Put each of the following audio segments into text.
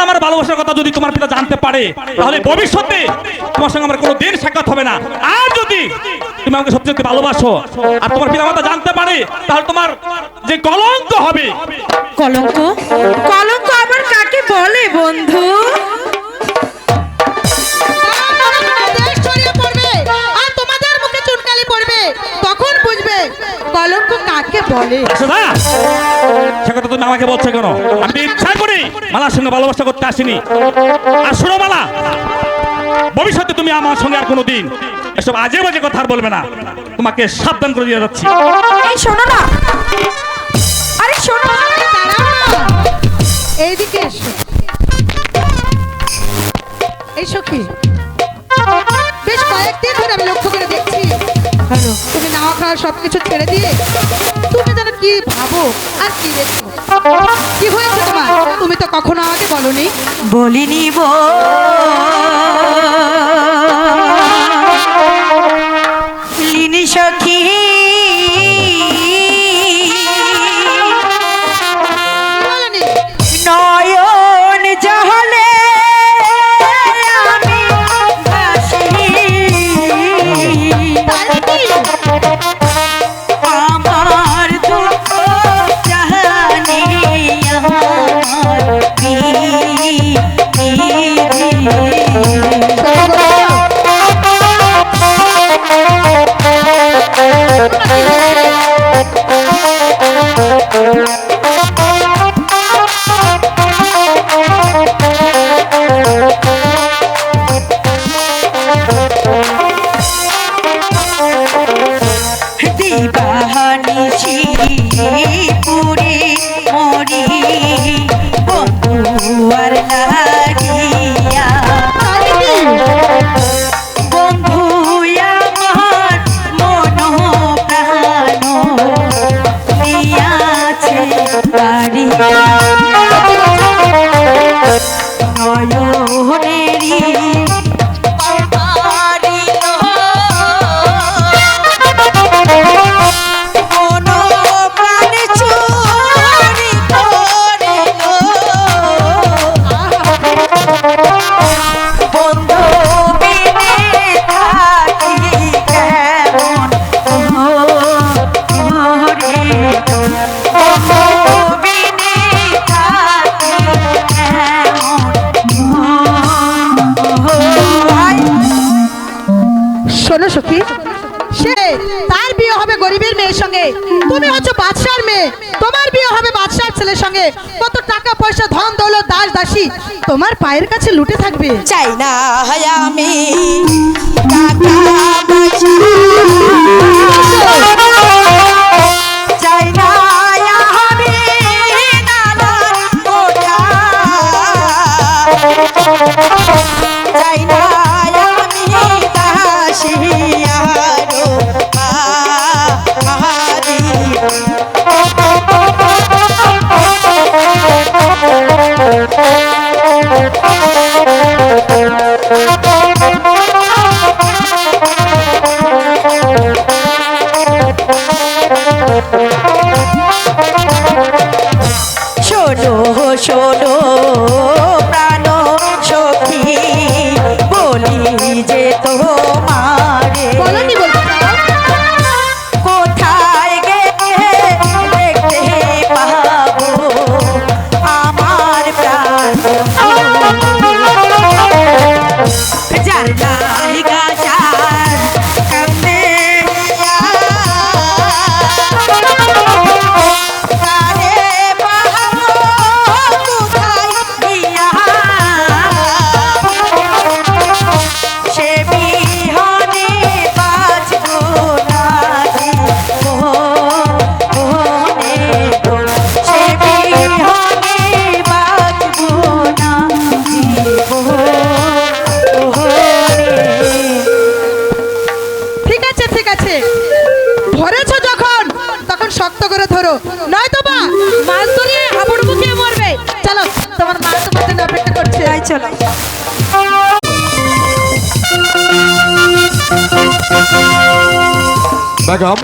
আর আমার ভালোবাসার কথা যদি তোমার পিতা জানতে পারে, তাহলে ভবিষ্যতে তোমার সঙ্গে আমার কোনো দিন সাক্ষাৎ হবে না। আর যদি তুমি আমাকে সত্যি ভালোবাসো আর তোমার পিতা মাতা জানতে পারে, তাহলে তোমার যে কলঙ্ক হবে। কলঙ্ক? কলঙ্ক আবার কাকে বলে বন্ধু? কলঙ্ক কাকে বলে? সোনা সে কথা তুমি আমাকে বলছো কেন? আমি ইচ্ছা করি মালার সঙ্গে ভালোবাসা করতে আসিনি। আর শোনো মালা ভবিষ্যতে তুমি আমার সঙ্গে আর কোনো দিন এসব আজে বাজে কথা আর বলবে না। তোমাকে সাবধান করে দিয়ে যাচ্ছি। এই শোনো না। আরে শোনো আরে দাঁড়াও না। এইদিকে এসো। এই সখী বেশ কয়েকদিন ধরে আমি লক্ষ্য করে দেখছি। হ্যালো তুমি না খাওয়া সব কিছু ছেড়ে দিয়ে তুমি যেন কি ভাবো? আর কি দেখো কি হয়েছে তোমার? তুমি তো কখনো আমাকে বলনি। বলিনি বো। লিনি সখী দিবাহানিছি শোনো সখী। সে তার বিয়ে হবে গরিবের মেয়ের সঙ্গে। তুমি হচ্ছে বাদশার মেয়ে। তোমার বিয়ে হবে বাদশার ছেলের সঙ্গে। কত টাকা, পয়সা, ধন, দৌলত, দাস, দাসী। তোমার পায়ের কাছে লুটে থাকবে। চাই না আমি পয়সা। চাই বেগম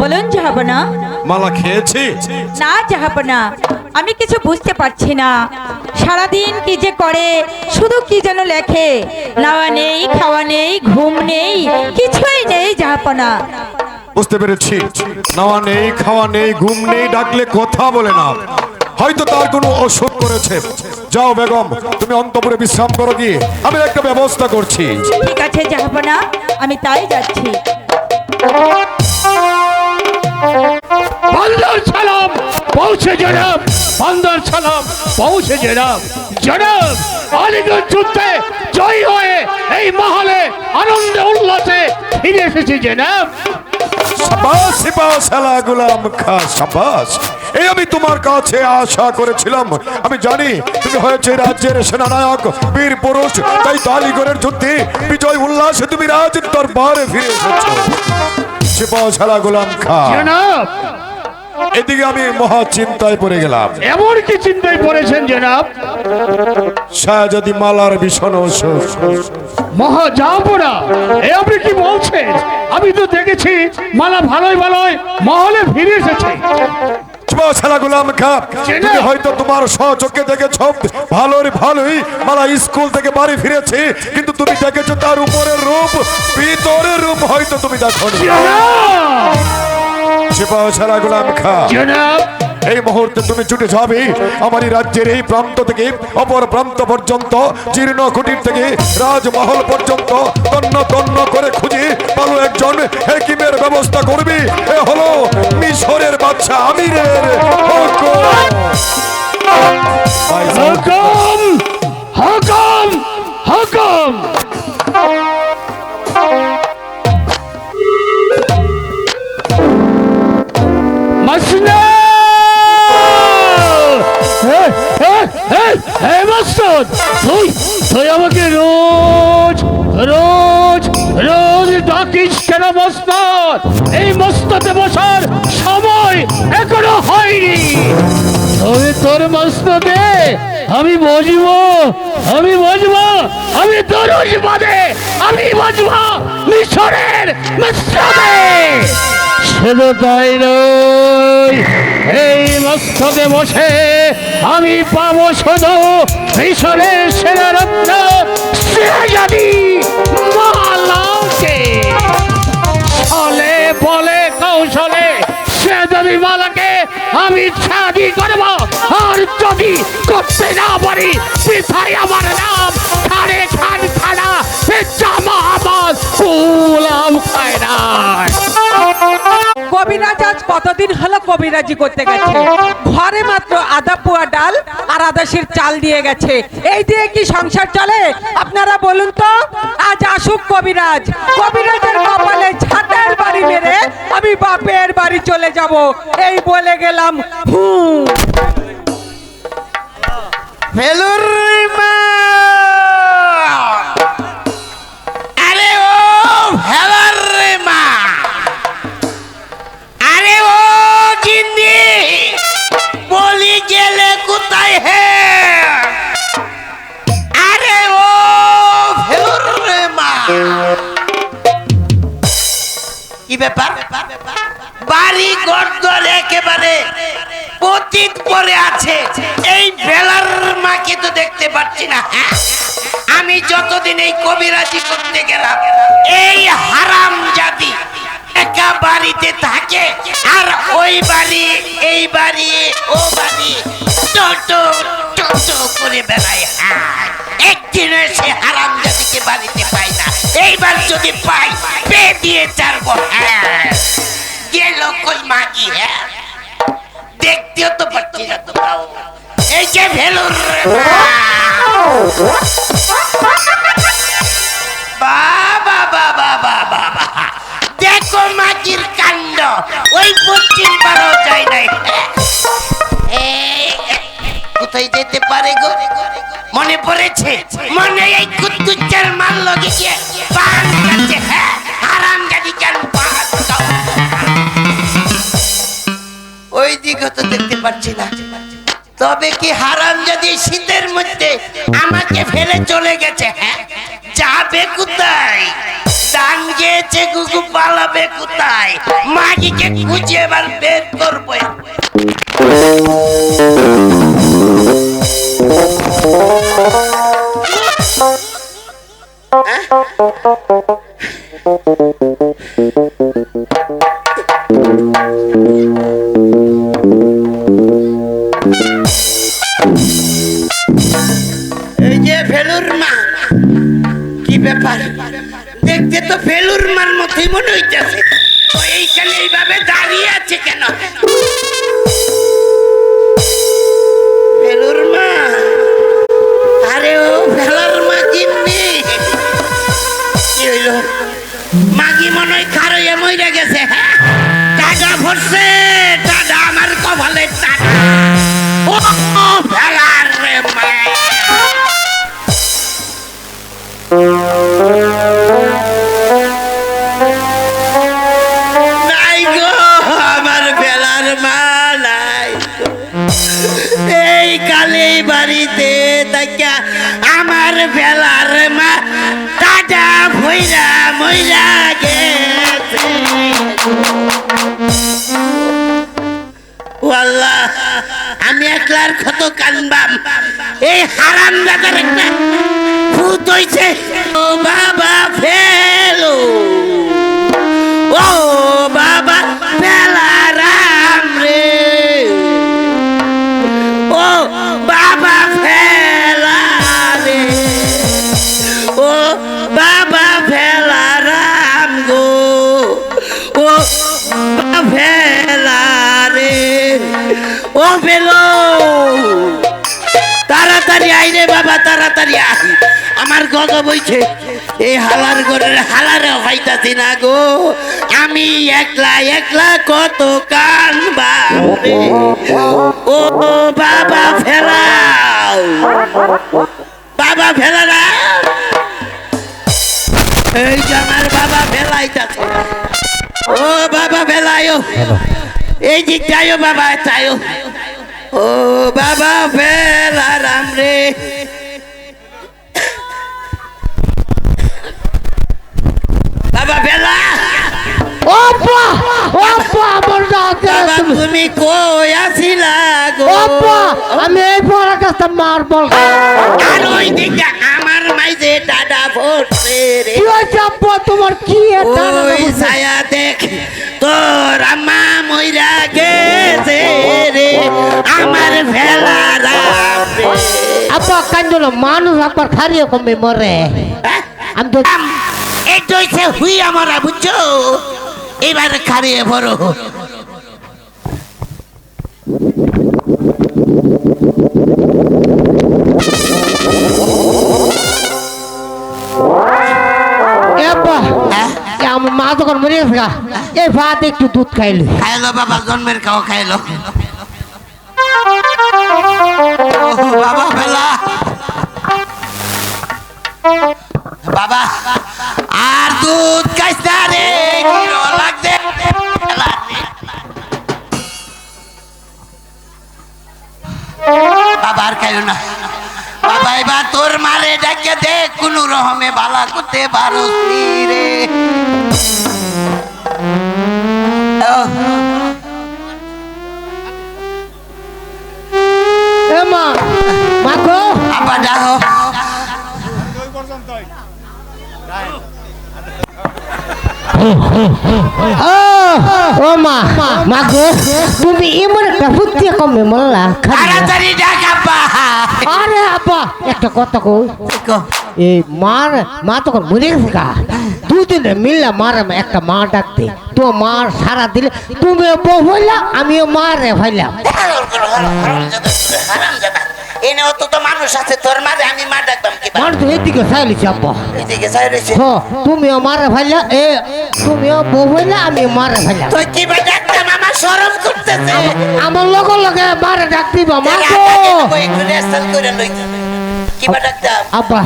বলুন যাহাবনা মালা খেয়েছি। না যাহাবনা আমি কিছু বুঝতে পারছি না। সারাদিন কি যে করে শুধু কি যেন লেখে। নাওয়া নেই খাওয়া নেই ঘুম নেই কিছুই নেই জাহাপনা। বুঝতে পেরেছি। নাওয়া নেই খাওয়া নেই ঘুম নেই ডাকলে কথা বলে না। হয়তো তার কোনো অসুখ করেছে। যাও বেগম তুমি অন্তপুরে বিশ্রাম করো গিয়ে। আমি একটা ব্যবস্থা করছি। ঠিক আছে জাহাপনা আমি তাই যাচ্ছি। বন্দর সালাম, পৌঁছে জনাব। বন্দর সালাম, পৌঁছে জনাব। জনাব, আলিগড় যুদ্ধে জয় হয়ে এই মহলে আনন্দ উল্লাসে ফিরে এসেছি, জনাব। সাবাস সাবাস, সালা, গুলাম খা, সাবাস। এই আমি তোমার কাছে আশা করেছিলাম। আমি জানি তুমি হয়েছে রাজ্যের সেনানায়ক বীর পুরুষ তাই তালিগড়ের যুদ্ধে বিজয় উল্লাসে তুমি রাজ দরবারে ফিরে এসেছ। সিপাহ সালা গুলাম খা। এদিকে আমি মহা চিন্তায় পড়ে গেলাম। এমন কি চিন্তায় পড়েছেন জনাব? শাহজাদি মালার ভীষণ অসুখ। মহা যাবরা এ আপনি কি বলছেন? আমি তো দেখেছি মালা ভালোই ভালোই মহলে ফিরে এসেছে। ছালা গুলাম খাপ তুমি হয়তো তোমার সচক্ষে দেখেছ। ভালোর ভালোই মালা স্কুল থেকে বাড়ি ফিরেছে কিন্তু তুমি দেখেছ তার উপরের রূপ ভিতরের রূপ হয়তো তুমি দেখো না সিপাহ ছাড়া গুলাম খা জনাব এই মুহূর্তে তুমি ছুটে যাবে। আমার এই রাজ্যের এই প্রান্ত থেকে অপর প্রান্ত পর্যন্ত জীর্ণ কুটির থেকে রাজমহল পর্যন্ত তন্ন তন্ন করে খুঁজে ভালো একজন হেকিমের ব্যবস্থা করবি। এ হলো মিশরের বাচ্চা আমিরের হুকুম। তুই আমাকে রোজ রোজ রোজ ডাকিস কেন মস্তাদ? এই মস্তাতে বসার সময় এখনও হয়নি। তবে তোর মস্তকে আমি বসবো আমি বসবো, আমি তরুষ বাদে, আমি বসবো মিশরের মস্তকে শুধু তাই নয় এই মস্তকে বসে আমি পাবো শুধু মিশরের সেনারত্ন সিরাজাদি মালাকে বলে কৌশলে আমি ছাদি করব। আর যদি করতে না পারি পিথাই আমার নাম, খানে খান খানা জামা আমার না কবিরাজ আজ কতদিন হলো কবিরাজি করতে গেছে? ঘরে মাত্র আধা পোয়া ডাল আর আধা শির চাল দিয়ে গেছে। এই দিয়ে কি সংসার চলে? আপনারা বলুন তো, আজ আসুক কবিরাজ। কবিরাজের কপালে ঝাঁটার বাড়ি মেরে আমি বাপের বাড়ি চলে যাব। এই বলে গেলাম, হুম। ফেলুর মা। পতিত পরে আছে। এই বেলার মাকে তো দেখতে পাচ্ছি না? আমি যতদিন এই কবিরাজি করতে গেলাম, এই হারাম জাতি একা বাড়িতে থাকে, আর ওই বাড়ি, এই বাড়ি, ও বাড়ি টোটো টোটো করে বেড়ায় হ্যাঁ। একদিন সে হারাম জাতিকে বাড়িতে পাই না। এইবার যদি পাই পে দিয়ে চারবো হ্যাঁ। গেল কই মাগি হ্যাঁ? দেখতেও তো পাচ্ছি না। তোমরাও এই যে ভেলুর বাবা বাবা বাবা দেখো মাগির কাণ্ড। ওই পশ্চিম পাড়াও যায় নাই। কোথায় যেতে পারে গো? মনে পড়েছে? মনে এই কুদ্দুচ্চার মাল লগে গিয়ে খাচ্ছে হ্যাঁ? দিকে তো দেখতে পাচ্ছি না। তবে কি হারাম যদি শীতের মধ্যে আমাকে ফেলে চলে গেছে হ্যাঁ? যাবে কোথায়? দান গুগু পালাবে মাগিকে খুঁজে এবার বের করব। এই আমি একলার ক্ষত কানবাম। এই হারাম দাদার একটা ভূত হইছে। ও বাবা ফেলো। ও তাড়াতাড়ি আইরে বাবা, তাড়াতাড়ি আই আমার গদ বইছে এই হালার ঘরের হালারে হইতাছি না গো। আমি একলা একলা কত কানবা রে। ও বাবা ফেলাও বাবা ফেলা এই যে আমার বাবা ফেলাইতাছে। ও বাবা ফেলায়ও। এই যে যাইও বাবা তাইও ও বাবা ফেলা রাম রে। বাবা বেলা ওপা ওপা আমার রাতে বাবা তুমি তুমি কই আসিলা গো? ওপা আমি এই পড়া কাছে মার বল আর ওই দিকে আমার মাইজে দাদা পড়ছে রে। কি তোমার কি এটা ওই ছায়া দেখ তোর আম্মা মইরা গেছে রে। আব্বা কান্দল মানুষ একবার খারিয়ে কমে মরে। আমি তো এটা হচ্ছে হুই আমার বুঝছ? এবার খারিয়ে এ আব্বা আমার মা যখন মরে গেছে এই ভাত একটু দুধ খাইলি। খাইলো বাবা জন্মের খাওয়া খাইলো। বাবা ফেলা বাবা, আর দুধ না রে লাগছে। বাবা, আর খাইও না। বাবা, এবার তোর মারে ডাকে দেখ কোন রহমে বালা করতে পারস নি রে। ও মা। মা গো। আবার দেখো ও মা মা গো। তুমি এমন একটা ফুটিয়ে কমে মরলা খালি তাড়াতাড়ি ডাক আব্বা। আরে আব্বা একটা কথা কই। এই মার মা তখন মরে গেছে গা। দুদিনে মিললে মার একটা মা ডাকতে। তো মার সারা দিলে তুমিও বউ হইলা আমিও মারে ভাইলাম হারামজাদা। এনে অত তো মানুষ আছে তোর মারে আমি মা ডাকতাম কি এদিকে চাইলিছি আব্বা। এদিকে চাই রয়েছে হ তুমিও মারে ভাইলা এ তুমিও বউ হইলা আমিও মারে ভাইলাম তুই কি বা ডাকতাম? আমার করতেছে। আমার লগে লগে মারে ডাক দিবা মা গো একটু রেস্টাল করে লই। কি ডাকতাম? আব্বা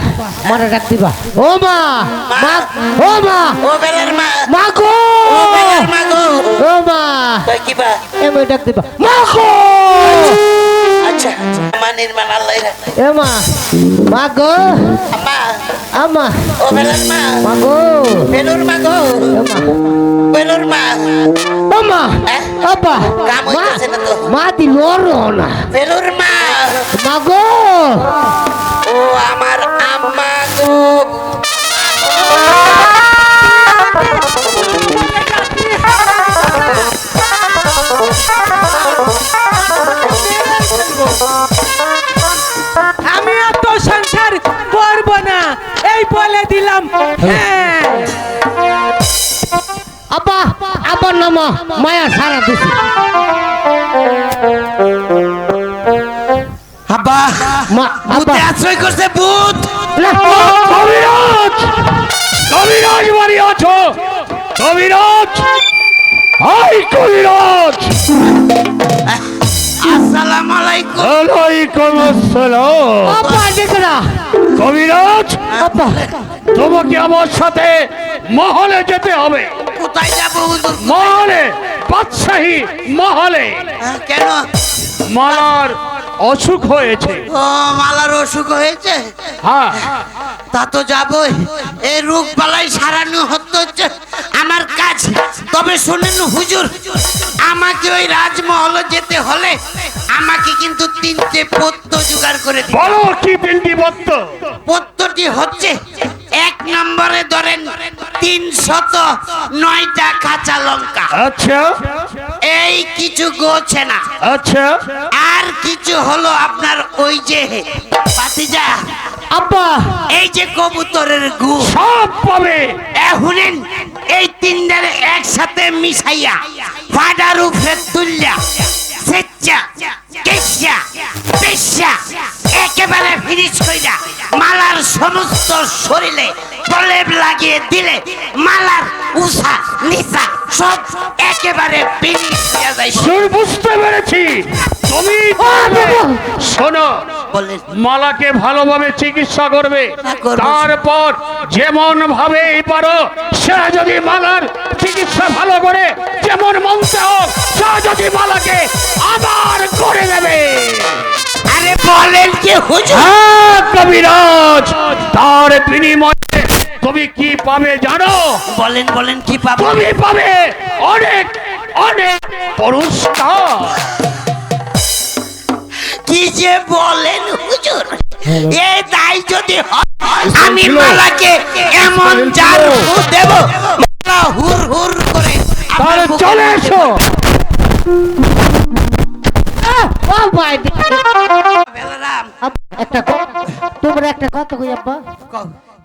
মারে ডাক দিবা ও মা মা? ও মা। ও বেলার কি বা এমন ডাক দিবা মা গো আচ্ছা মা নির্মাণ আল্লাহ রাখে এ মা মা গো আম্মা আমা ও বেলার মা মাগো বেলুর মা গো বেলুর মা আমা হ্যাঁ? আব্বা কাম মা হইতেছে না তো। মা দি লড়ো না বেলুর মা মাগো ও আমার আম্মা গো আব্বা আব্বার নাম মায়া সারা দিছি। আব্বা ভূতে আশ্রয় করছে ভূত। কবিরাজ! কবিরাজ বাড়ি আছো। কবিরাজ! হাই কবিরাজ! আসসালামু আলাইকুম। আলাইকুম আসসালাম। আব্বা দেখো কবিরাজ! আব্বা। তোমাকে আমার সাথে মহলে যেতে হবে। কোথায় যাব? হুজুর মহলে বাদশাহী মহলে। হ্যাঁ, কেন? মালার অসুখ হয়েছে। ও মালার অসুখ হয়েছে? হ্যাঁ। তা তো যাবই। এই রোগ বালাই সারানো হচ্ছে আমার কাজ। তবে শোনেন হুজুর আমাকে ওই রাজমহলে যেতে হলে আমাকে কিন্তু তিনটে পত্র জোগাড় করে বলো কি তিনটি বত্ত পত্রটি হচ্ছে এক নম্বরে ধরেন তিনশত নয়টা কাঁচা লঙ্কা। আচ্ছা। এই কিছু গোছে না। আচ্ছা। আর কিছু হলো আপনার ওই যে পাতিজা আব্বা। এই যে কবুতরের গু। সব পাবে। এহুনেন এই তিনটারে একসাথে মিশাইয়া ফাডার উপরে তুললা। সেচ্চা কেচ্চা পেশা একেবারে ফিনিশ কইরা মালার সমস্ত শরীরে প্রলেপ লাগিয়ে দিলে মালার উষা নিশা সব একেবারে ফিনিশ হয়ে যায়। বুঝতে পেরেছি। তুমি শোনো মালাকে ভালোভাবে চিকিৎসা করবে। তারপর যেমন ভাবে পারো সে যদি মালার চিকিৎসা ভালো করে যেমন মনতে হোক সে যদি মালাকে আবার করে দেবে আরে বলেন কি হুজুর? হ্যাঁ কবিরাজ তার বিনিময়ে তুমি কি পাবে জানো? বলেন বলেন কি পাবো? তুমি পাবে অনেক অনেক পুরস্কার। কি যে বলেন হুজুর। এ দায় যদি আমি মালাকে এমন জার দেব। মালা হুর হুর করে তাহলে চলে এসো। একটা তোমরা একটা কথা কই আব্বা।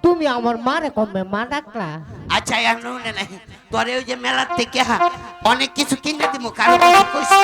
তুমি আমার মারে কমবে মা ডাকলা। আচ্ছা আর নুনে নাই। তোরে ওই যে মেলার থেকে হা, অনেক কিছু কিনে দিব কারণ কইছি